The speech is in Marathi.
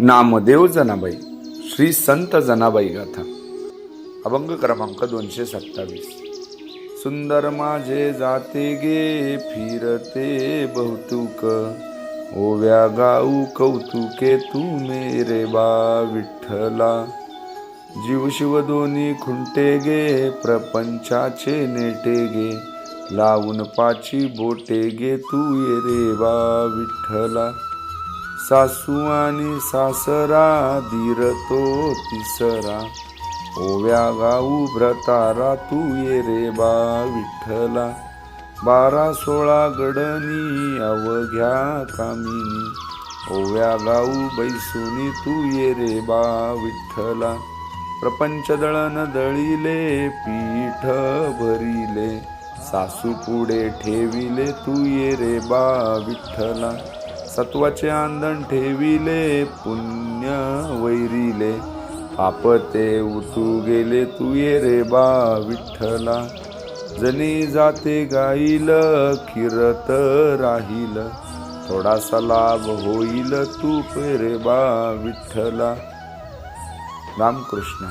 नामदेव जनाबाई श्री संत जनाबाई गाथा अभंग क्रमांक दोनशे सत्तावीस. सुंदर माझे जाते गे फिरते बहुतुक. ओव्या गाऊ कौतुके तू मेरे बा विठ्ठला. जीव शिव दोन्ही खुंटे गे प्रपंचाचे नेटे गे. लावून पाची बोटे गे तू ये रे बा विठ्ठला. सासू आणि सासरा धीरतो तिसरा ओव्या गाऊ भ्रतारा तू ये रे बा विठ्ठला. बारा सोळा गडनी अवघ्या कामिनी. ओव्या गाऊ बैसुनी तू ये रे बा विठ्ठला. प्रपंच दळन दळिले पीठ भरिले. सासू पुढे ठेविले तू ये रे बा विठ्ठला. सत्वाचे आंदण ठेविले पुण्य वैरिले. पाप ते उतू गेले तू ये रे बा विठ्ठला. जनी जाते गाईल किरत राहील. थोडासा लाभ होईल तू रे बा विठ्ठला. रामकृष्ण.